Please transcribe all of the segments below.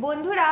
বন্ধুরা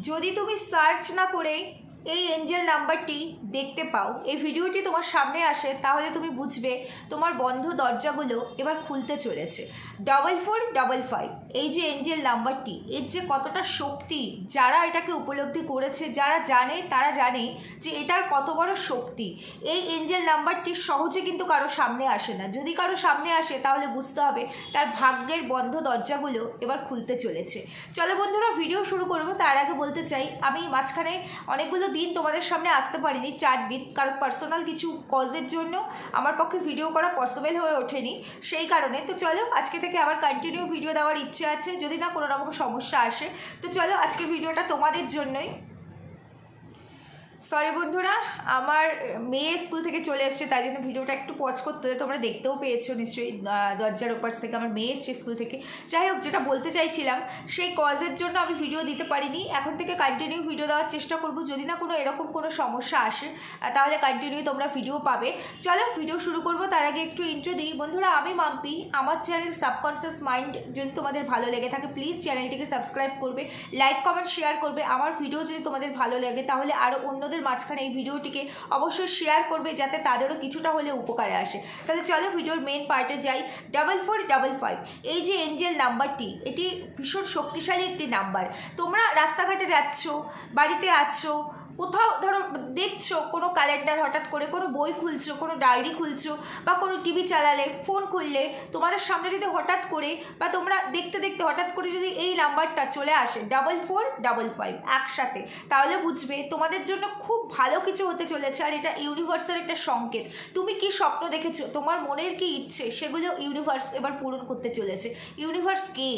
যদি তুমি সার্চ না করে এই এঞ্জেল নাম্বারটি দেখতে পাও। এই ভিডিওটি তোমার সামনে আসে, তাহলে তুমি বুঝবে তোমার বন্ধ দরজাগুলো এবার খুলতে চলেছে। ডবল ফোর ডবল ফাইভ এই যে এঞ্জেল নাম্বারটি এর যে কতটা শক্তি, যারা এটাকে উপলব্ধি করেছে, যারা জানে, তারা জানে যে এটার কত বড় শক্তি। এই এঞ্জেল নাম্বারটি সহজে কিন্তু কারও সামনে আসে না। যদি কারও সামনে আসে, তাহলে বুঝতে হবে তার ভাগ্যের বন্ধ দরজাগুলো এবার খুলতে চলেছে। চলো বন্ধুরা ভিডিও শুরু করব। তার আগে বলতে চাই, আমি মাঝখানে অনেকগুলো দিন তোমাদের সামনে আসতে পারিনি, চার দিন। কারণ পার্সোনাল কিছু কজের জন্য আমার পক্ষে ভিডিও করা পসিবল হয়ে ওঠেনি। সেই কারণে, তো চলো আজকে থেকে আবার কন্টিনিউ ভিডিও দেওয়ার ইচ্ছে আছে। যদি না কোনো রকম সমস্যা আসে, তো চলো আজকে ভিডিওটা তোমাদের জন্যই। সরি বন্ধুরা, আমার মেয়ে স্কুল থেকে চলে এসছে, তাই জন্য ভিডিওটা একটু পজ করতে হলে তোমরা দেখতেও পেয়েছ নিশ্চয়ই দরজার ওপাশ থেকে আমার মেয়ে এসছে স্কুল থেকে। যাই হোক, যেটা বলতে চাইছিলাম, সেই কজের জন্য আমি ভিডিও দিতে পারিনি। এখন থেকে কন্টিনিউ ভিডিও দেওয়ার চেষ্টা করব। যদি না কোনো এরকম কোনো সমস্যা আসে তাহলে কন্টিনিউ তোমরা ভিডিও পাবে। চলো ভিডিও শুরু করব, তার আগে একটু ইন্ট্রো দিই। বন্ধুরা, আমি মাম্পি, আমার চ্যানেল সাবকনসিয়াস মাইন্ড যদি তোমাদের ভালো লেগে থাকে প্লিজ চ্যানেলটিকে সাবস্ক্রাইব করবে লাইক কমেন্ট শেয়ার করবে। আমার ভিডিও যদি তোমাদের ভালো লাগে, তাহলে আরও অন্যদের মাঝখানে এই ভিডিওটিকে অবশ্যই শেয়ার করবে যাতে তাদেরও কিছুটা হলে উপকারে আসে। তাহলে চলো ভিডিওর মেন পার্টে যাই। ডাবল ফোর ডাবল ফাইভ এই যে এঞ্জেল নাম্বারটি এটি ভীষণ শক্তিশালী একটি নাম্বার তোমরা রাস্তাঘাটে যাচ্ছ, বাড়িতে আছো কোথাও ধরো দেখছ কোনো ক্যালেন্ডার হঠাৎ করে কোনো বই খুলছো, কোনো ডায়েরি খুলছো বা কোনো টিভি চালালে ফোন খুললে, তোমাদের সামনে যদি হঠাৎ করে বা তোমরা দেখতে দেখতে হঠাৎ করে যদি এই নাম্বারটা চলে আসে ডাবল ফোর ডাবল ফাইভ একসাথে, তাহলে বুঝবে তোমাদের জন্য খুব ভালো কিছু হতে চলেছে আর এটা ইউনিভার্সের একটা সংকেত। তুমি কি স্বপ্ন দেখেছ? তোমার মনের কি ইচ্ছে? সেগুলো ইউনিভার্স এবার পূরণ করতে চলেছে। ইউনিভার্স কে?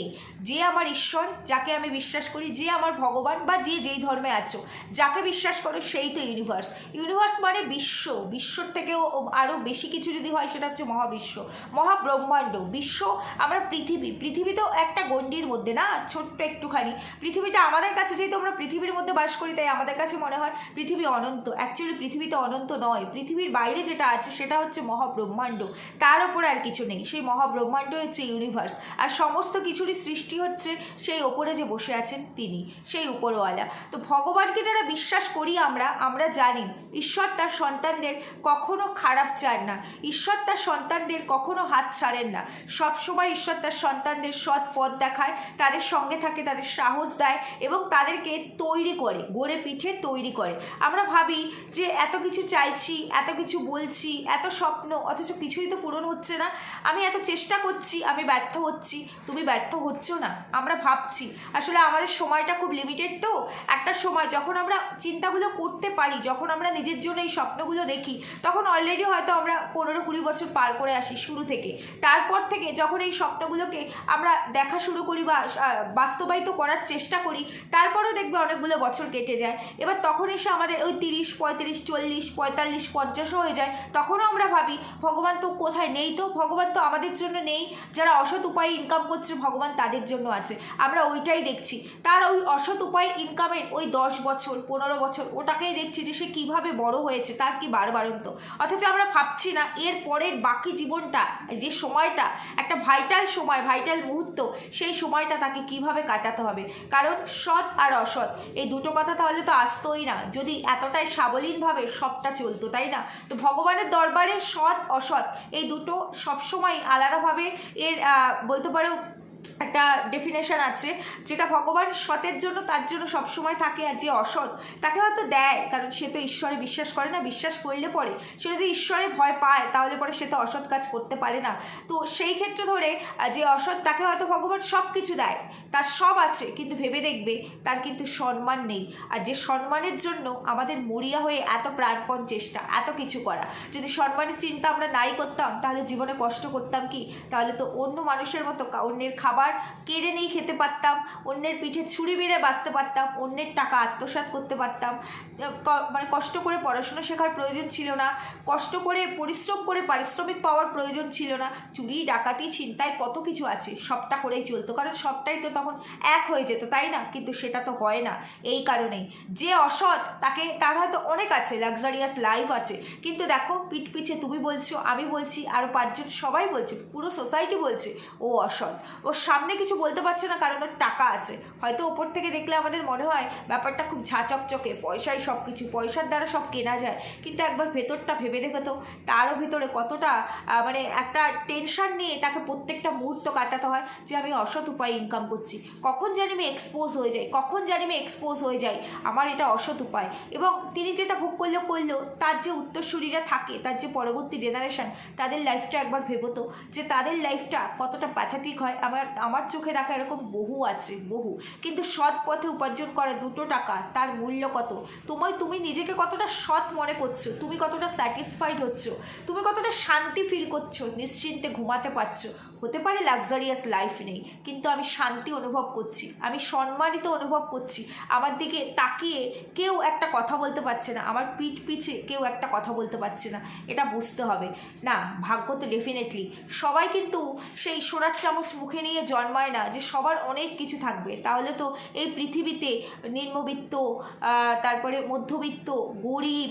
যে আমার ঈশ্বর, যাকে আমি বিশ্বাস করি, যে আমার ভগবান বা যে যেই ধর্মে আছো, যাকে বিশ্বাস করো, সেই তো ইউনিভার্স ইউনিভার্স মানে বিশ্ব। বিশ্বর থেকেও আরও বেশি কিছু যদি হয়, সেটা হচ্ছে মহাবিশ্ব। মহাব্রহ্মাণ্ড। বিশ্ব আমরা পৃথিবী। পৃথিবী তো একটা গণ্ডির মধ্যে না, ছোট্ট একটুখানি। পৃথিবীটা আমাদের কাছে, যেহেতু আমরা পৃথিবীর মধ্যে বাস করি, তাই আমাদের কাছে মনে হয় পৃথিবী অনন্ত। অ্যাকচুয়ালি পৃথিবী তো অনন্ত নয়। পৃথিবীর বাইরে যেটা আছে, সেটা হচ্ছে মহাব্রহ্মাণ্ড। তার ওপর আর কিছু নেই। সেই মহাব্রহ্মাণ্ড হচ্ছে ইউনিভার্স আর সমস্ত কিছুরই সৃষ্টি হচ্ছে সেই ওপরে যে বসে আছেন তিনি, সেই উপরওয়ালা। তো ভগবানকে যারা বিশ্বাস করি আমরা আমরা জানি, ঈশ্বর তার সন্তানদের কখনো খারাপ চান না। ঈশ্বর তার সন্তানদের কখনো হাত ছাড়েন না। সবসময় ঈশ্বর তার সন্তানদের সৎ পথ দেখায়, তাদের সঙ্গে থাকে, তাদের সাহস দেয় এবং তাদেরকে তৈরি করে, গড়ে পিঠে তৈরি করে। আমরা ভাবি যে এত কিছু চাইছি, এত কিছু বলছি, এত স্বপ্ন, অথচ কিছুই তো পূরণ হচ্ছে না। আমি এত চেষ্টা করছি, আমি ব্যর্থ হচ্ছি, তুমি ব্যর্থ হচ্ছ না। আমরা ভাবছি, আসলে আমাদের সময়টা খুব লিমিটেড তো। একটা সময় যখন আমরা চিন্তাগুলো করতে পারি, যখন আমরা নিজের জন্য এই স্বপ্নগুলো দেখি, তখন অলরেডি হয়তো আমরা পনেরো কুড়ি বছর পার করে আসি শুরু থেকে। তারপর থেকে যখন এই স্বপ্নগুলোকে আমরা দেখা শুরু করি বা বাস্তবায়িত করার চেষ্টা করি, তারপরেও দেখবে অনেকগুলো বছর কেটে যায়। এবার তখন এসে আমাদের ওই তিরিশ, পঁয়ত্রিশ, চল্লিশ, পঁয়তাল্লিশ, পঞ্চাশও হয়ে যায়। তখনও আমরা ভাবি, ভগবান তো কোথায় নেই তো? ভগবান তো আমাদের জন্য নেই। যারা অসৎ উপায়ে ইনকাম করছে, ভগবান তাদের জন্য আছে। আমরা ওইটাই দেখছি। তার ওই অসৎ উপায় ইনকামের ওই দশ বছর, পনেরো বছর ওটাকেই দেখছি যে সে কীভাবে বড় হয়েছে, তার কি বারবারন্ত? অথচ আমরা ভাবছি না, এর পরের বাকি জীবনটা, যে সময়টা, একটা ভাইটাল সময় ভাইটাল মুহূর্ত, সেই সময়টা তাকে কীভাবে কাটাতে হবে? কারণ সৎ আর অসৎ, এই দুটো কথা তাহলে তো আসতোই না। যদি এতটাই সাবলীনভাবে সবটা চলতো, তাই না? তো ভগবানের দরবারে সৎ, অসৎ, এই দুটো সবসময় আলাদাভাবে এর বলতে পারো একটা ডেফিনেশন আছে, যেটা ভগবান সতের জন্য তার জন্য সবসময় থাকে আর যে অসৎ, তাকে হয়তো দেয়, কারণ সে তো ঈশ্বরে বিশ্বাস করে না, বিশ্বাস করলে পরে সে যদি ঈশ্বরে ভয় পায়, তাহলে পরে সে তো অসৎ কাজ করতে পারে না। তো সেই ক্ষেত্রে ধরে যে অসৎ তাকে হয়তো ভগবান সব কিছু দেয়, তার সব আছে, কিন্তু ভেবে দেখবে তার কিন্তু সম্মান নেই। আর যে সম্মানের জন্য আমাদের মরিয়া হয়ে এত প্রাণপণ চেষ্টা, এত কিছু করা, যদি সম্মানের চিন্তা আমরা নাই করতাম, তাহলে জীবনে কষ্ট করতাম কি? তাহলে তো অন্য মানুষের মতো, অন্যের খাবার কেড়ে নিয়ে খেতে পারতাম, অন্যের পিঠে ছুরি মেরে বাঁচতে পারতাম, অন্যের টাকা আত্মসাৎ করতে পারতাম। মানে কষ্ট করে পড়াশোনা শেখার প্রয়োজন ছিল না, কষ্ট করে পরিশ্রম করে পারিশ্রমিক পাওয়ার প্রয়োজন ছিল না, চুরি, ডাকাতি, ছিনতাই, কত কিছু আছে, সবটা করেই চলতো, কারণ সবটাই তো তখন এক হয়ে যেত, তাই না? কিন্তু সেটা তো হয় না, এই কারণেই। যে অসৎ, তাকে, তার হয়তো অনেক আছে লাক্সারিয়াস লাইফ আছে, কিন্তু দেখো, পিঠ পিছে তুমি বলছো, আমি বলছি আরও পাঁচজন সবাই বলছে, পুরো সোসাইটি বলছে, ও অসৎ। ও সামনে কিছু বলতে পারছে না, কারণ ওর টাকা আছে। হয়তো ওপর থেকে দেখলে আমাদের মনে হয় ব্যাপারটা খুব ঝাঁচকচকে, পয়সাই সব কিছু পয়সার দ্বারা সব কেনা যায়। কিন্তু একবার ভেতরটা ভেবে দেখো তো, তারও ভিতরে কতটা মানে একটা টেনশন নিয়ে তাকে প্রত্যেকটা মুহূর্ত কাটাতে হয় যে আমি অসৎ উপায়ে ইনকাম করছি। কখন জানি আমি এক্সপোজ হয়ে যাই, কখন জানি আমি এক্সপোজ হয়ে যাই, আমার এটা অসৎ উপায়। এবং তিনি যেটা ভোগ করল করল, তার যে উত্তরসূরিরা থাকে, তার যে পরবর্তী জেনারেশন তাদের লাইফটা একবার ভেবো তো, যে তাদের লাইফটা কতটা প্যাথাটিক হয়, আমার আমার চোখে দেখা এরকম বহু আছে, বহু। কিন্তু সৎ পথে উপার্জন করা দুটো টাকা, তার মূল্য কত? তোমায়, তুমি নিজেকে কতটা সৎ মনে করছ? তুমি কতটা স্যাটিসফাইড হচ্ছ? তুমি কতটা শান্তি ফিল করছ? নিশ্চিন্তে ঘুমাতে পারছ? হতে পারে লাক্সারিয়াস লাইফ নেই, কিন্তু আমি শান্তি অনুভব করছি, আমি সম্মানিত অনুভব করছি। আমার দিকে তাকিয়ে কেউ একটা কথা বলতে পারছে না, আমার পিঠ পিছে কেউ একটা কথা বলতে পারছে না, এটা বুঝতে হবে। না, ভাগ্য তো ডেফিনেটলি সবাই কিন্তু সেই সোনার চামচ মুখে নিয়ে জন্মায় না যে সবার অনেক কিছু থাকবে। তাহলে তো এই পৃথিবীতে নিম্নবিত্ত তারপরে মধ্যবিত্ত, গরিব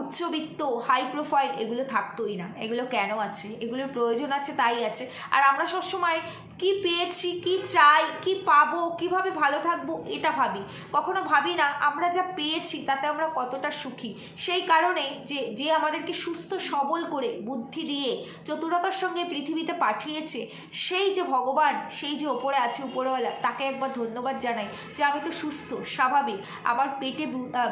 উচ্চবিত্ত হাই প্রোফাইল এগুলো থাকতোই না। এগুলো কেন আছে? এগুলোর প্রয়োজন আছে, তাই আছে। আর আমরা সবসময় কি পেয়েছি, কি চাই, কি পাবো, কীভাবে ভালো থাকব, এটা ভাবি। কখনো ভাবি না, আমরা যা পেয়েছি তাতে আমরা কতটা সুখী। সেই কারণে যে যে আমাদেরকে সুস্থ, সবল করে বুদ্ধি দিয়ে চতুরতার সঙ্গে পৃথিবীতে পাঠিয়েছে, সেই যে ভগবান, সেই যে ওপরে আছে উপরওয়ালা, তাকে একবার ধন্যবাদ জানাই যে আমি তো সুস্থ, স্বাভাবিক। আমার পেটে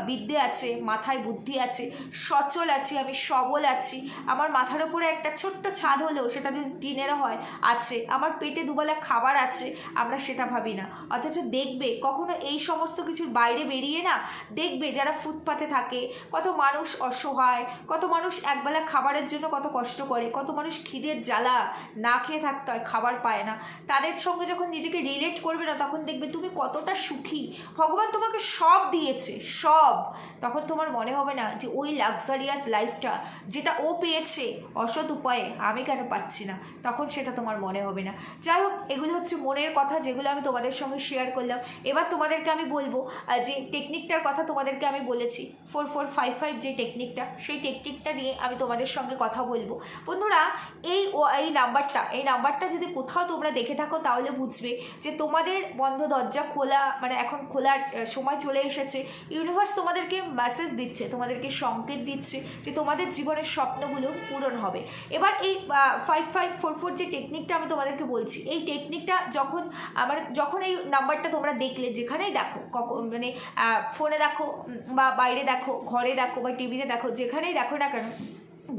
বিদ্যে আছে, মাথায় বুদ্ধি আছে, সচল আছি, আমি সবল আছি। আমার মাথার ওপরে একটা ছোট্ট ছাদ হলেও সেটা যদি টিনের হয়, আছে। আমার পেটে দুবেলা খাবার আছে, আমরা সেটা ভাবি না। অথচ দেখবে, কখনো এই সমস্ত কিছুর বাইরে বেরিয়ে না দেখবে যারা ফুটপাতে থাকে, কত মানুষ অসহায়, কত মানুষ একবেলা খাবারের জন্য কত কষ্ট করে, কত মানুষ খিদের জ্বালা না খেয়ে থাকতে হয়, খাবার পায় না। তাদের সঙ্গে যখন নিজেকে রিলেট করবে না, তখন দেখবে তুমি কতটা সুখী। ভগবান তোমাকে সব দিয়েছে, সব। তখন তোমার মনে হবে না যে ওই লাক্সারিয়াস লাইফটা যেটা ও পেয়েছে অসৎ উপায়ে আমি কেন পাচ্ছি না। তখন সেটা তোমার মনে হবে না। যাই হোক এগুলো হচ্ছে মনের কথা যেগুলো আমি তোমাদের সঙ্গে শেয়ার করলাম। এবার তোমাদেরকে আমি বলব যে টেকনিকটার কথা তোমাদেরকে আমি বলেছি। ফোর ফোর ফাইভ ফাইভ যে টেকনিকটা সেই টেকনিকটা নিয়ে আমি তোমাদের সঙ্গে কথা বলব। বন্ধুরা, এই ও, এই নাম্বারটা এই নাম্বারটা যদি কোথাও তোমরা দেখে থাকো, তাহলে বুঝবে যে তোমাদের বন্ধ দরজা খোলা মানে এখন খোলার সময় চলে এসেছে। ইউনিভার্স তোমাদেরকে মেসেজ দিচ্ছে, তোমাদেরকে সংকেত দিচ্ছে যে তোমাদের জীবনের স্বপ্নগুলো পূরণ হবে। এবার এই ফাইভ ফাইভ ফোর ফোর যে টেকনিকটা আমি তোমাদেরকে বলছি এই টেকনিকটা যখন আমার যখন এই নাম্বারটা তোমরা দেখলে, যেখানেই দেখো মানে ফোনে দেখো বা বাইরে দেখো, ঘরে দেখো, বা টিভিতে দেখো, যেখানেই দেখো না কেন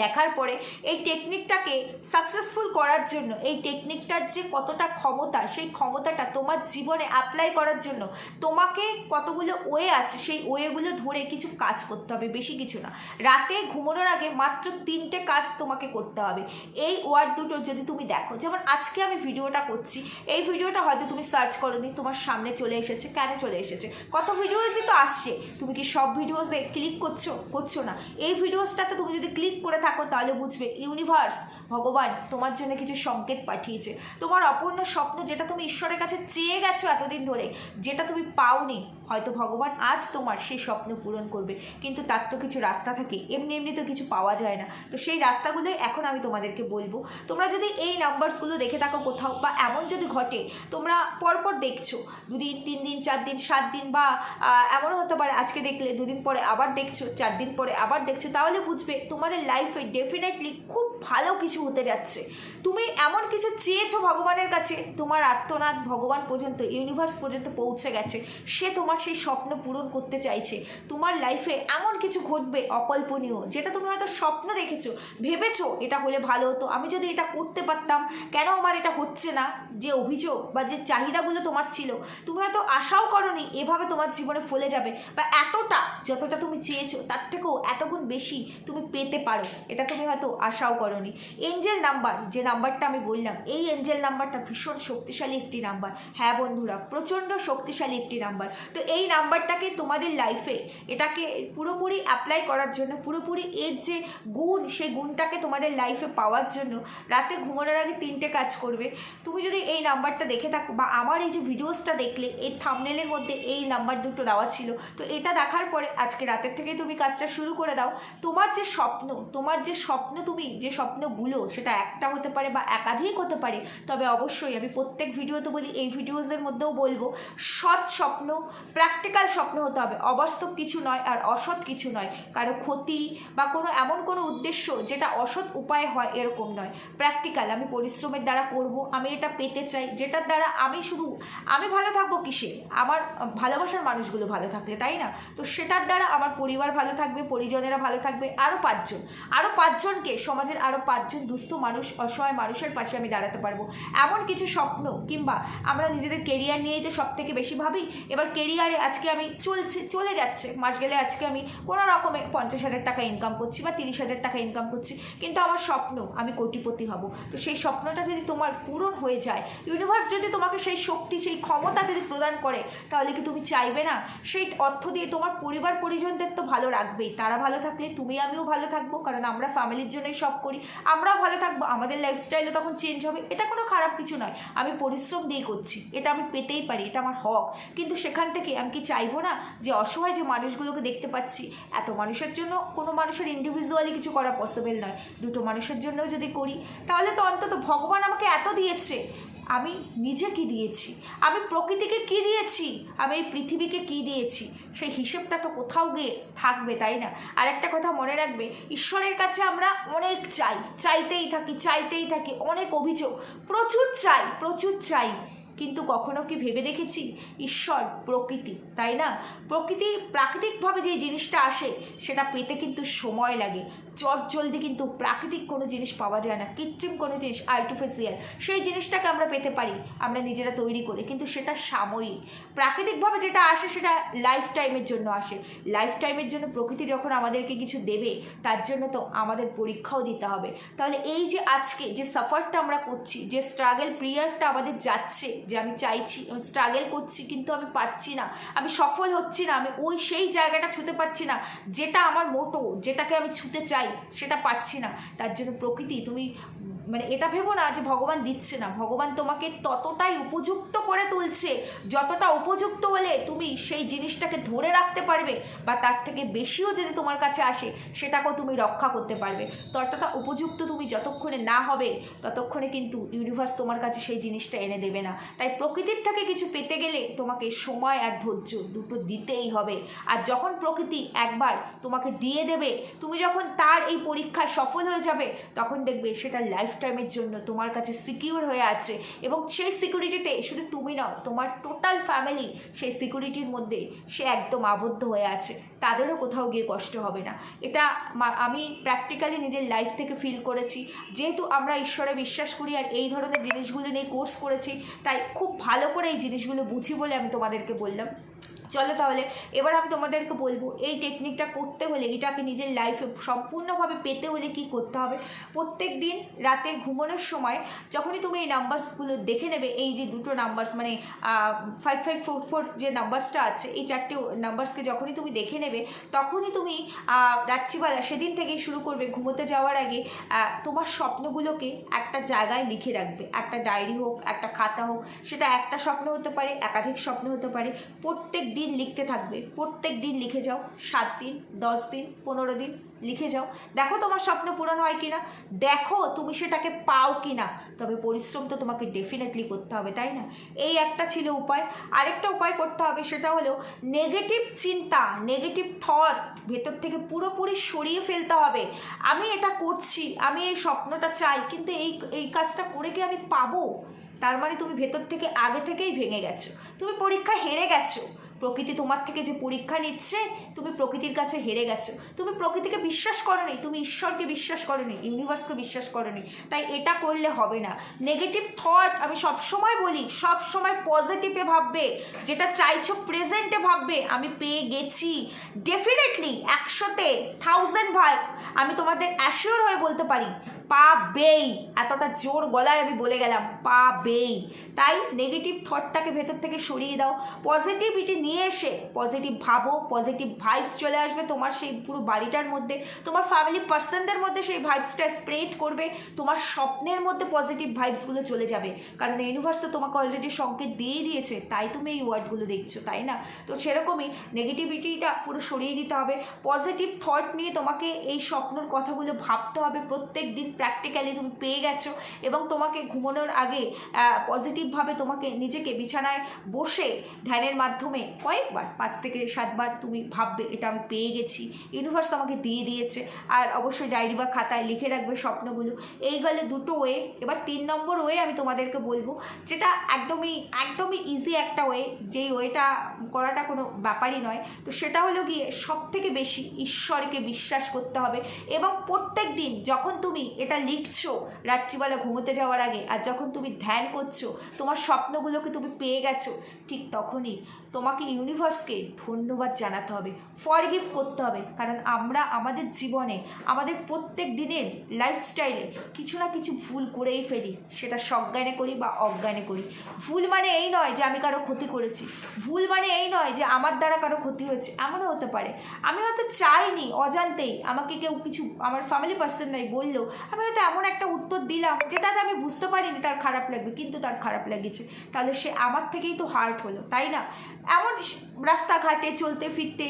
দেখার পরে এই টেকনিকটাকে সাকসেসফুল করার জন্য, এই টেকনিকটার যে কতটা ক্ষমতা, সেই ক্ষমতাটা তোমার জীবনে অ্যাপ্লাই করার জন্য তোমাকে কতগুলো ওয়ে আছে, সেই ওয়েগুলো ধরে কিছু কাজ করতে হবে, বেশি কিছু না। রাতে ঘুমানোর আগে মাত্র তিনটে কাজ তোমাকে করতে হবে। এই ওয়ার্ড দুটো যদি তুমি দেখো, যেমন আজকে আমি ভিডিওটা করছি, এই ভিডিওটা হয়তো তুমি সার্চ করোনি, তোমার সামনে চলে এসেছে, কেন চলে এসেছে? কত ভিডিওসই তো আসছে, তুমি কি সব ভিডিওসে ক্লিক করছ? করছ না। এই ভিডিওসটাতে তুমি যদি ক্লিক করে থাকো তাহলে বুঝবে। ইউনিভার্স ভগবান তোমার জন্য কিছু সংকেত পাঠিয়েছে। তোমার অপূর্ণ স্বপ্ন যেটা তুমি ঈশ্বরের কাছে চেয়ে গেছো এতদিন ধরে, যেটা তুমি পাওনি, হয়তো ভগবান আজ তোমার সেই স্বপ্ন পূরণ করবে। কিন্তু তার তো কিছু রাস্তা থাকে, এমনি এমনি তো কিছু পাওয়া যায় না। তো সেই রাস্তাগুলোই এখন আমি তোমাদেরকে বলব। তোমরা যদি এই নাম্বারসগুলো দেখে থাকো কোথাও বা এমন যদি ঘটে, তোমরা পরপর দেখছ, দুদিন, তিন দিন, চার দিন, সাত দিন বা এমনও হতে পারে, আজকে দেখলে দুদিন পরে আবার দেখছ, চার দিন পরে আবার দেখছ, তাহলে বুঝবে তোমাদের লাইফে ডেফিনেটলি খুব ভালো কিছু হতে যাচ্ছে। তুমি এমন কিছু চেয়েছো ভগবানের কাছে, তোমার আত্মনাথ ভগবান পর্যন্ত ইউনিভার্স পর্যন্ত পৌঁছে গেছে, সে তোমার সেই স্বপ্ন পূরণ করতে চাইছে। তোমার লাইফে এমন কিছু ঘটবে অকল্পনীয়, যেটা তুমি হয়তো স্বপ্ন দেখেছ, ভেবেছো এটা হলে ভালো হতো। আমি যদি এটা করতে পারতাম, কেন আমার এটা হচ্ছে না? যে অভিযোগ বা যে চাহিদাগুলো তোমার ছিল, তুমি হয়তো আশাও করনি, এভাবে তোমার জীবনে ফলে যাবে। বা এতটা যতটা তুমি চেয়েছো, তার থেকেও এতগুণ বেশি তুমি পেতে পারো, এটা তুমি হয়তো আশাও করনি। এঞ্জেল নাম্বার যে নাম্বারটা আমি বললাম, এই এঞ্জেল নাম্বারটা ভীষণ শক্তিশালী একটি নাম্বার হ্যাঁ বন্ধুরা, প্রচণ্ড শক্তিশালী একটি নাম্বার তো এই নাম্বারটাকে তোমাদের লাইফে এটাকে পুরোপুরি অ্যাপ্লাই করার জন্য, পুরোপুরি এর যে গুণ, সেই গুণটাকে তোমাদের লাইফে পাওয়ার জন্য রাতে ঘুমানোর আগে তিনটে কাজ করবে। তুমি যদি এই নাম্বারটা দেখে থাকো, বা আমার এই যে ভিডিওসটা দেখলে, এই থামনেলের মধ্যে এই নাম্বার দুটো দেওয়া ছিল, তো এটা দেখার পরে আজকে রাতের থেকেই তুমি কাজটা শুরু করে দাও। তোমার যে স্বপ্ন, তোমার যে স্বপ্ন তুমি, যে স্বপ্ন স্বপ্নগুলো সেটা একটা হতে পারে বা একাধিক হতে পারে, তবে অবশ্যই আমি প্রত্যেক ভিডিওতে বলি, এই ভিডিওসের মধ্যেও বলব, সৎ স্বপ্ন প্র্যাকটিক্যাল স্বপ্ন হতে হবে। অবাস্তব কিছু নয় আর অসৎ কিছু নয়। কারও ক্ষতি বা কোনো এমন কোনো উদ্দেশ্য যেটা অসৎ উপায় হয় এরকম নয়। প্র্যাকটিক্যাল আমি পরিশ্রমের দ্বারা করব, আমি এটা পেতে চাই, যেটার দ্বারা আমি শুধু, আমি ভালো থাকব কিসে? আমার ভালোবাসার মানুষগুলো ভালো থাকলে, তাই না? তো সেটার দ্বারা আমার পরিবার ভালো থাকবে, পরিজনেরা ভালো থাকবে আরও পাঁচজন। আরও পাঁচজনকে সমাজের আরও পাঁচজন দুস্থ মানুষ, অসহায় মানুষের পাশে আমি দাঁড়াতে পারব। এমন কিছু স্বপ্ন কিংবা আমরা নিজেদের কেরিয়ার নিয়েই তো সব থেকে বেশি ভাবি, এবার কেরিয়ারে আজকে আমি চলছে, চলে যাচ্ছে। মাস গেলে আজকে আমি কোনো রকমে পঞ্চাশ হাজার টাকা ইনকাম করছি বা তিরিশ হাজার টাকা ইনকাম করছি, কিন্তু আমার স্বপ্ন আমি কোটিপতি হব। তো সেই স্বপ্নটা যদি তোমার পূরণ হয়ে যায় ইউনিভার্স যদি তোমাকে সেই শক্তি, সেই ক্ষমতা যদি প্রদান করে, তাহলে কি তুমি চাইবে না? সেই অর্থ দিয়ে তোমার পরিবার পরিজনদের তো ভালো রাখবেই। তারা ভালো থাকলে তুমি আমিও ভালো থাকব, কারণ আমরা ফ্যামিলির জন্যই সব করি। আমরাও ভালো থাকব, আমাদের লাইফস্টাইলও তখন চেঞ্জ হবে। এটা কোনো খারাপ কিছু নয়। আমি পরিশ্রম দিয়ে করছি। এটা আমি পেতেই পারি, এটা আমার হক। কিন্তু সেখান থেকে আমি কি চাইব না যে অসহায় যে মানুষগুলোকে দেখতে পাচ্ছি? এত মানুষের জন্য কোনো মানুষের ইন্ডিভিজুয়ালি কিছু করা পসিবল নয়। দুটো মানুষের জন্যও যদি করি, তাহলে তো অন্তত ভগবান আমাকে এত দিয়েছে আমি নিজে কি দিয়েছি? আমি প্রকৃতিকে কি দিয়েছি? আমি এই পৃথিবীকে কি দিয়েছি? সেই হিসেবটা তো কোথাও গিয়ে থাকবে, তাই না? আর একটা কথা মনে রাখবে, ঈশ্বরের কাছে আমরা অনেক চাই, চাইতেই থাকি চাইতেই থাকি, অনেক অভিযোগ, প্রচুর চাই প্রচুর চাই। কিন্তু কখনো কি ভেবে দেখেছি? ঈশ্বর প্রকৃতি, তাই না? প্রকৃতি প্রাকৃতিকভাবে যে জিনিসটা আসে, সেটা পেতে কিন্তু সময় লাগে। চট জলদি কিন্তু প্রাকৃতিক কোনো জিনিস পাওয়া যায় না কৃত্রিম কোনো জিনিস আর্টিফিশিয়াল সেই জিনিসটাকে আমরা পেতে পারি, আমরা নিজেরা তৈরি করে, কিন্তু সেটা সাময়িক। প্রাকৃতিকভাবে যেটা আসে সেটা লাইফ টাইমের জন্য আসে। লাইফ টাইমের জন্য প্রকৃতি যখন আমাদেরকে কিছু দেবে, তার জন্য তো আমাদের পরীক্ষাও দিতে হবে। তাহলে এই যে আজকে যে সাফারটা আমরা করছি, যে স্ট্রাগল পিরিয়ডটা আমাদের যাচ্ছে, যে আমি চাইছি, আমি স্ট্রাগল করছি, কিন্তু আমি পারছি না, আমি সফল হচ্ছি না, আমি ওই সেই জায়গাটা ছুতে পারছি না, যেটা আমার মোটো যেটাকে আমি ছুতে চাই সেটা পাচ্ছি না। তার জন্য প্রকৃতি তুমি মানে এটা ভেবো না যে ভগবান দিচ্ছে না। ভগবান তোমাকে ততটাই উপযুক্ত করে তুলছে, যতটা উপযুক্ত হলে তুমি সেই জিনিসটাকে ধরে রাখতে পারবে বা তার থেকে বেশিও যদি তোমার কাছে আসে, সেটাকেও তুমি রক্ষা করতে পারবে। ততটা উপযুক্ত তুমি যতক্ষণে না হবে, ততক্ষণে কিন্তু ইউনিভার্স তোমার কাছে সেই জিনিসটা এনে দেবে না। তাই প্রকৃতির থেকে কিছু পেতে গেলে তোমাকে সময় আর ধৈর্য দুটো দিতেই হবে। আর যখন প্রকৃতি একবার তোমাকে দিয়ে দেবে, তুমি যখন তার এই পরীক্ষায় সফল হয়ে যাবে, তখন দেখবে সেটা লাইফ টাইমের জন্য তোমার কাছে সিকিউর হয়ে আছে এবং সেই সিকিউরিটিতে শুধু তুমি নও, তোমার টোটাল ফ্যামিলি সেই সিকিউরিটির মধ্যে সে একদম আবদ্ধ হয়ে আছে। তাদেরও কোথাও গিয়ে কষ্ট হবে না। এটা আমি প্র্যাকটিক্যালি নিজের লাইফ থেকে ফিল করেছি। যেহেতু আমরা ঈশ্বরে বিশ্বাস করি আর এই ধরনের জিনিসগুলো নিয়ে কোর্স করেছি, তাই খুব ভালো করে এই জিনিসগুলো বুঝি বলে আমি তোমাদেরকে বললাম। চলো তাহলে, এবার আমি তোমাদেরকে বলব, এই টেকনিকটা করতে হলে, এটাকে নিজের লাইফে সম্পূর্ণভাবে পেতে হলে কি করতে হবে? প্রত্যেক দিন রাতে ঘুমানোর সময় যখনই তুমি এই নাম্বারসগুলো দেখে নেবে, এই যে দুটো নাম্বারস মানে ফাইভ ফাইভ ফোর ফোর যে নাম্বারসটা আছে, এই চারটে নাম্বারসকে যখনই তুমি দেখে নেবে, তখনই তুমি রাত্রিবেলা, সেদিন থেকেই শুরু করবে, ঘুমোতে যাওয়ার আগে তোমার স্বপ্নগুলোকে একটা জায়গায় লিখে রাখবে। একটা ডায়েরি হোক, একটা খাতা হোক, সেটা একটা স্বপ্ন হতে পারে, একাধিক স্বপ্ন হতে পারে। প্রত্যেক দিন লিখতে থাকবে। প্রত্যেক দিন লিখে যাও। সাত দিন, দশ দিন, পনেরো দিন লিখে যাও। দেখো তোমার স্বপ্ন পূরণ হয় কি না দেখো তুমি সেটাকে পাও কি না তবে পরিশ্রম তো তোমাকে ডেফিনেটলি করতে হবে, তাই না? এই একটা ছিল উপায়। আরেকটা উপায় করতে হবে সেটা হলো নেগেটিভ চিন্তা নেগেটিভ থট ভেতর থেকে পুরোপুরি সরিয়ে ফেলতে হবে। আমি এটা করছি, আমি এই স্বপ্নটা চাই, কিন্তু এই এই কাজটা করে কি আমি পাবো? তার মানে তুমি ভেতর থেকে আগে থেকেই ভেঙে গেছো। তুমি পরীক্ষা হেরে গেছো। প্রকৃতি তোমার থেকে যে পরীক্ষা নিচ্ছে, তুমি প্রকৃতির কাছে হেরে গেছো। তুমি প্রকৃতিকে বিশ্বাস করনি, তুমি ঈশ্বরকে বিশ্বাস করনি ইউনিভার্সকে বিশ্বাস করনি। তাই এটা করলে হবে না। নেগেটিভ থট আমি সব সময় বলি সব সময় পজিটিভে ভাববে, যেটা চাইছো প্রেজেন্টে ভাববে, আমি পেয়ে গেছি। ডেফিনেটলি একশোতে থাউজেন্ড ভাই আমি তোমাদের অ্যাসিওর হয়ে বলতে পারি। পাবেই। এতটা জোর গলায় আমি বলে গেলাম, পাবেই। তাই নেগেটিভ থটটাকে ভেতর থেকে সরিয়ে দাও। পজিটিভিটি নিয়ে এসে পজিটিভ ভাবো পজিটিভ ভাইবস চলে আসবে তোমার সেই পুরো বাড়িটার মধ্যে। তোমার ফ্যামিলি পার্সনদের মধ্যে সেই ভাইবসটা স্প্রেড করবে, তোমার স্বপ্নের মধ্যে পজিটিভ ভাইবসগুলো চলে যাবে। কারণ ইউনিভার্স তো তোমাকে অলরেডি সংকেত দিয়ে দিয়েছে, তাই তুমি এই ওয়ার্ডগুলো দেখছ, তাই না? তো সেরকমই নেগেটিভিটিটা পুরো সরিয়ে দিতে হবে। পজিটিভ থট নিয়ে তোমাকে এই স্বপ্নর কথাগুলো ভাবতে হবে প্রত্যেক দিন প্র্যাকটিক্যালি তুমি পেয়ে গেছো এবং তোমাকে ঘুমানোর আগে পজিটিভভাবে তোমাকে নিজেকে বিছানায় বসে ধ্যানের মাধ্যমে কয়েকবার, পাঁচ থেকে সাতবার তুমি ভাববে, এটা আমি পেয়ে গেছি। ইউনিভার্স আমাকে দিয়ে দিয়েছে। আর অবশ্যই ডায়েরি বা খাতায় লিখে রাখবে স্বপ্নগুলো। এই গেলে দুটো ওয়ে এবার তিন নম্বর ওয়ে আমি তোমাদেরকে বলব, যেটা একদমই একদমই ইজি একটা ওয়ে যেই ওয়েটা করাটা কোনো ব্যাপারই নয়। তো সেটা হলো গিয়ে সব থেকে বেশি ঈশ্বরকে বিশ্বাস করতে হবে এবং প্রত্যেক দিন যখন তুমি এটা লিখছো, রাত্রিবেলা ঘুমোতে যাওয়ার আগে। আর যখন তুমি ধ্যান করছ, তোমার স্বপ্নগুলোকে তুমি পেয়ে গেছো, ঠিক তখনই তোমাকে ইউনিভার্সকে ধন্যবাদ জানাতে হবে ফরগিভ করতে হবে। কারণ আমরা আমাদের জীবনে, আমাদের প্রত্যেক দিনের লাইফস্টাইলে কিছু না কিছু ভুল করেই ফেলি। সেটা সজ্ঞানে করি বা অজ্ঞানে করি। ভুল মানে এই নয় যে আমি কারও ক্ষতি করেছি। ভুল মানে এই নয় যে আমার দ্বারা কারও ক্ষতি হয়েছে। এমনও হতে পারে। আমি হয়তো চাইনি, অজান্তেই আমাকে কেউ কিছু, আমার ফ্যামিলি পার্সন নাই বলল আমি হয়তো এমন একটা উত্তর দিলাম, যেটাতে আমি বুঝতে পারিনি তার খারাপ লাগবে, কিন্তু তার খারাপ লেগেছে। তাহলে সে আমার থেকেই তো হার্ট হলো, তাই না? এমন রাস্তাঘাটে চলতে, ফিরতে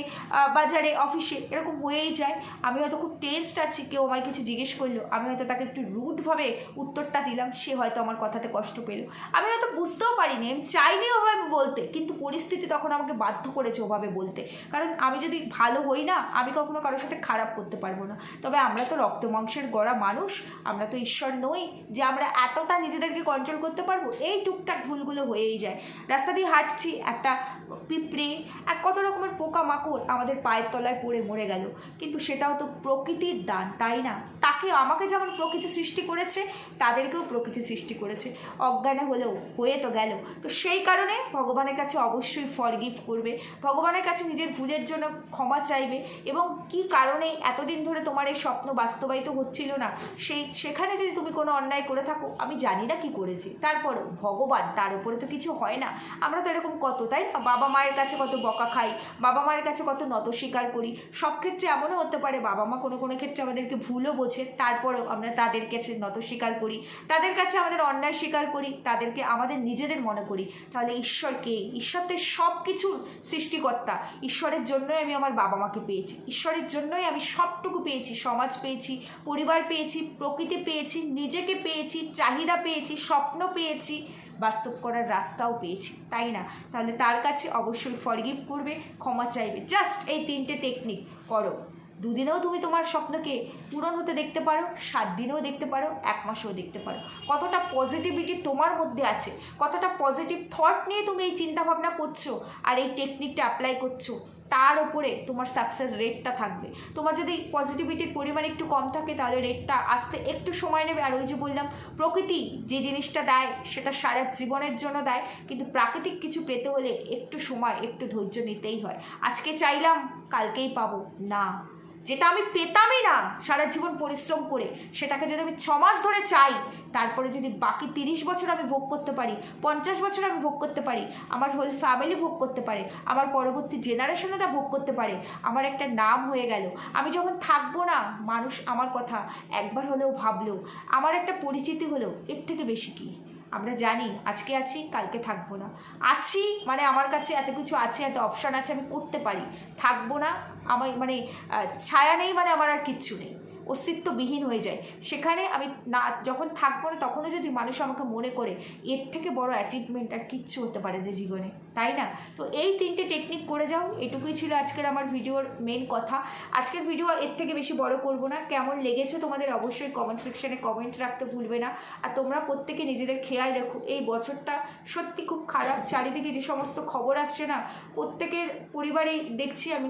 বাজারে অফিসে এরকম হয়েই যায়। আমি হয়তো খুব টেন্সড আছি, কেউ আমায় কিছু জিজ্ঞেস করল, আমি হয়তো তাকে একটু রুডভাবে উত্তরটা দিলাম, সে হয়তো আমার কথাতে কষ্ট পেল। আমি হয়তো বুঝতেও পারিনি, আমি চাইনি ওভাবে বলতে, কিন্তু পরিস্থিতি তখন আমাকে বাধ্য করেছে ওভাবে বলতে। কারণ আমি যদি ভালো হই না, আমি কখনো কারোর সাথে খারাপ করতে পারব না। তবে আমরা তো রক্ত মাংসের গড়া মানুষ আমরা তো ঈশ্বর নই যে আমরা এতটা নিজেদেরকে কন্ট্রোল করতে পারব, এই টুকটাক ভুলগুলো হয়েই যায়। রাস্তা দিয়ে হাঁটছি, একটা পিঁপড়ে, এক কত রকমের পোকা মাকড় আমাদের পায়ের তলায় পড়ে মরে গেল। কিন্তু সেটাও তো প্রকৃতির দান, তাই না? তাকে, আমাকে যেমন প্রকৃতি সৃষ্টি করেছে, তাদেরকেও প্রকৃতি সৃষ্টি করেছে। অজ্ঞানে হলেও, হয়ে তো গেল। তো সেই কারণে ভগবানের কাছে অবশ্যই ফরগিভ করবে। ভগবানের কাছে নিজের ভুলের জন্য ক্ষমা চাইবে। এবং কি কারণে এতদিন ধরে তোমার এই স্বপ্ন বাস্তবায়িত হচ্ছিল না সেই, সেখানে যদি তুমি কোনো অন্যায় করে থাকো, আমি জানি না কি করেছি। তারপরও ভগবান, তার উপরে তো কিছু হয় না। আমরা তো এরকম কত, তাই না? বাবা মায়ের কাছে কত বকা খাই, বাবা মায়ের কাছে কত নত স্বীকার করি। সব ক্ষেত্রে এমনও হতে পারে, বাবা মা কোনো কোনো ক্ষেত্রে আমাদেরকে ভুলও বোঝে, তারপরেও আমরা তাদের কাছে নত স্বীকার করি। তাদের কাছে আমাদের অন্যায় স্বীকার করি, তাদেরকে আমাদের নিজেদের মনে করি। তাহলে ঈশ্বরকে ঈশ্বর তো সব কিছুর সৃষ্টিকর্তা। ঈশ্বরের জন্যই আমি আমার বাবা মাকে পেয়েছি। ঈশ্বরের জন্যই আমি সবটুকু পেয়েছি। সমাজ পেয়েছি, পরিবার পেয়েছি প্রকৃতি পেয়েছি, নিজেকে পেয়েছি, চাহিদা পেয়েছি, স্বপ্ন পেয়েছি, বাস্তব করার রাস্তাও পেয়েছি, তাই না? তাহলে তার কাছে অবশ্যই ফরগিভ করবে, ক্ষমা চাইবে। জাস্ট এই তিনটে টেকনিক করো। দুদিনেও তুমি তোমার স্বপ্নকে পূরণ হতে দেখতে পারো, সাত দিনেও দেখতে পারো, এক মাসেও দেখতে পারো। কতটা পজিটিভিটি তোমার মধ্যে আছে, কতটা পজিটিভ থট নিয়ে তুমি এই চিন্তাভাবনা করছ আর এই টেকনিকটা অ্যাপ্লাই করছ। তার উপরে তোমার সাকসেস রেটটা থাকবে। তোমার যদি পজিটিভিটির পরিমাণ একটু কম থাকে, তাহলে রেটটা আসতে একটু সময় নেবে। আর ওই যে বললাম, প্রকৃতি যে জিনিসটা দেয়, সেটা সারা জীবনের জন্য দেয়। কিন্তু প্রাকৃতিক কিছু পেতে হলে একটু সময়, একটু ধৈর্য নিতেই হয়। আজকে চাইলাম, কালকেই পাবো। না। যেটা আমি পেতামই না সারা জীবন পরিশ্রম করে, সেটাকে যদি আমি ছমাস ধরে চাই, তারপরে যদি বাকি তিরিশ বছর আমি ভোগ করতে পারি, পঞ্চাশ বছর আমি ভোগ করতে পারি, আমার হোল ফ্যামিলি ভোগ করতে পারে, আমার পরবর্তী জেনারেশনেরা ভোগ করতে পারে, আমার একটা নাম হয়ে গেল। আমি যখন থাকব না, মানুষ আমার কথা একবার হলেও ভাবলো, আমার একটা পরিচিতি হলো, এর থেকে বেশি কী? আমরা জানি, আজকে আছি, কালকে থাকব না। আছি মানে আমার কাছে এত কিছু আছে, এত অপশান আছে, আমি করতে পারি। থাকব না আমার মানে ছায়া নেই মানে আমার আর কিচ্ছু নেই। অস্তিত্ববিহীন হয়ে যায়। সেখানে আমি না, যখন থাকব না, তখনও যদি মানুষ আমাকে মনে করে, এর থেকে বড় অ্যাচিভমেন্ট আর কিচ্ছু হতে পারে যে জীবনে, তাই না? তো এই তিনটে টেকনিক করে যাও, এটুকুই ছিল আজকের আমার ভিডিওর মেন কথা। আজকের ভিডিও এর থেকে বেশি বড় করব না, কেমন লেগেছে তোমাদের অবশ্যই কমেন্ট সেকশনে কমেন্ট রাখতে ভুলবে না। আর তোমরা প্রত্যেকে নিজেদের খেয়াল রেখো, এই বছরটা সত্যি খুব খারাপ। চারিদিকে যে সমস্ত খবর আসছে না, প্রত্যেকের পরিবারেই দেখছি আমি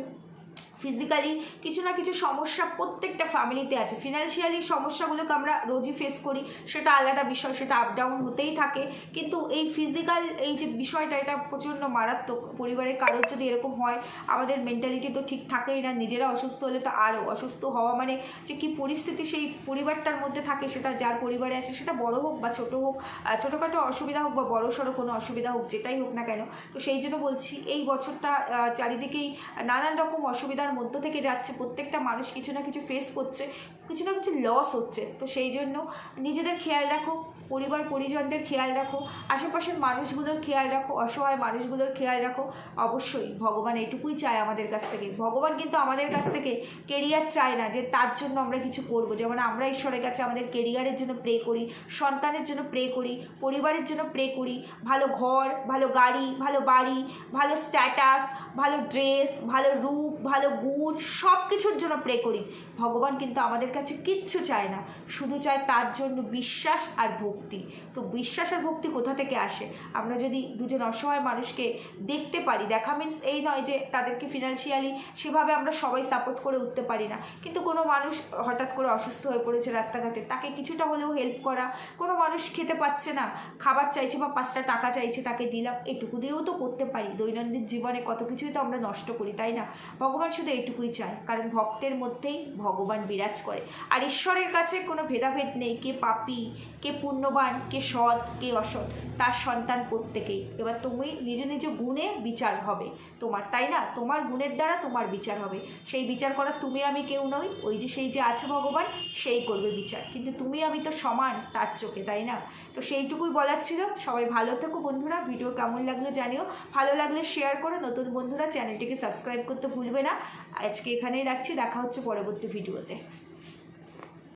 ফিজিক্যালি কিছু না কিছু সমস্যা প্রত্যেকটা ফ্যামিলিতে আছে। ফিনান্সিয়ালি সমস্যাগুলোকে আমরা রোজই ফেস করি, সেটা আলাদা বিষয়, সেটা আপ ডাউন হতেই থাকে। কিন্তু এই ফিজিক্যাল এই যে বিষয়টা, এটা প্রচণ্ড মারাত্মক। পরিবারের কারোর যদি এরকম হয়, আমাদের মেন্টালিটি তো ঠিক থাকেই না। নিজেরা অসুস্থ হলে তো আরও অসুস্থ হওয়া মানে যে কী পরিস্থিতি সেই পরিবারটার মধ্যে থাকে, সেটা যার পরিবারে আছে, সেটা বড় হোক বা ছোট হোক ছোটোখাটো অসুবিধা হোক বা বড় সড়ো কোনো অসুবিধা হোক, যেটাই হোক না কেন। তো সেই জন্য বলছি, এই বছরটা চারিদিকেই নানান রকম অসুবিধার মধ্য থেকে যাচ্ছে, প্রত্যেকটা মানুষ কিছু না কিছু ফেস করছে, কিছু না কিছু লস হচ্ছে। তো সেই জন্য নিজেদের খেয়াল রাখো। পরিবার পরিজনদের খেয়াল রাখো, আশেপাশের মানুষগুলোর খেয়াল রাখো, অসহায় মানুষগুলোর খেয়াল রাখো। অবশ্যই ভগবান এটুকুই চায় আমাদের কাছ থেকে। ভগবান কিন্তু আমাদের কাছ থেকে কেরিয়ার চায় না যে তার জন্য আমরা কিছু করব। যেমন আমরা ঈশ্বরের কাছে আমাদের কেরিয়ারের জন্য প্রে করি, সন্তানের জন্য প্রে করি, পরিবারের জন্য প্রে করি। ভালো ঘর, ভালো গাড়ি, ভালো বাড়ি, ভালো স্ট্যাটাস ভালো ড্রেস ভালো রূপ, ভালো গুণ সব কিছুর জন্য প্রে করি। ভগবান কিন্তু আমাদের কাছে কিচ্ছু চায় না। শুধু চায় তার জন্য বিশ্বাস আর ভক্তি। তো বিশ্বাসের ভক্তি কোথা থেকে আসে? আমরা যদি দুজন অসহায় মানুষকে দেখতে পারি, দেখা মিন্স এই নয় যে তাদেরকে ফিনান্সিয়ালি সেভাবে আমরা সবাই সাপোর্ট করে উঠতে পারি না। কিন্তু কোনো মানুষ হঠাৎ করে অসুস্থ হয়ে পড়েছে রাস্তাঘাটে, তাকে কিছুটা হলেও হেল্প করা, কোনো মানুষ খেতে পাচ্ছে না, খাবার চাইছে বা পাঁচটা টাকা চাইছে তাকে দিলাম, এটুকু দিয়েও তো করতে পারি। দৈনন্দিন জীবনে কত কিছুই তো আমরা নষ্ট করি, তাই না? ভগবান শুধু এটুকুই চায়, কারণ ভক্তের মধ্যেই ভগবান বিরাজ করে। আর ঈশ্বরের কাছে কোনো ভেদাভেদ নেই, কে পাপি, কে পুণ্যবান কে সৎ, কে অসৎ, তার সন্তান প্রত্যেকেই। এবার তুমি নিজ নিজ গুণে বিচার হবে। তোমার, তাই না? তোমার গুণের দ্বারা তোমার বিচার হবে। সেই বিচার করার তুমি আমি কেউ নই। ওই যে সেই যে আছে ভগবান, সেই করবে বিচার। কিন্তু তুমি আমি তো সমান তার চোখে, তাই না? তো সেইটুকুই বলার ছিল। সবাই ভালো থেকো বন্ধুরা। ভিডিও কেমন লাগল জানিও। ভালো লাগলে শেয়ার করো। নতুন বন্ধুরা, চ্যানেলটিকে সাবস্ক্রাইব করতে ভুলবে না। আজকে এখানেই রাখছি। দেখা হচ্ছে পরবর্তী ভিডিওতে।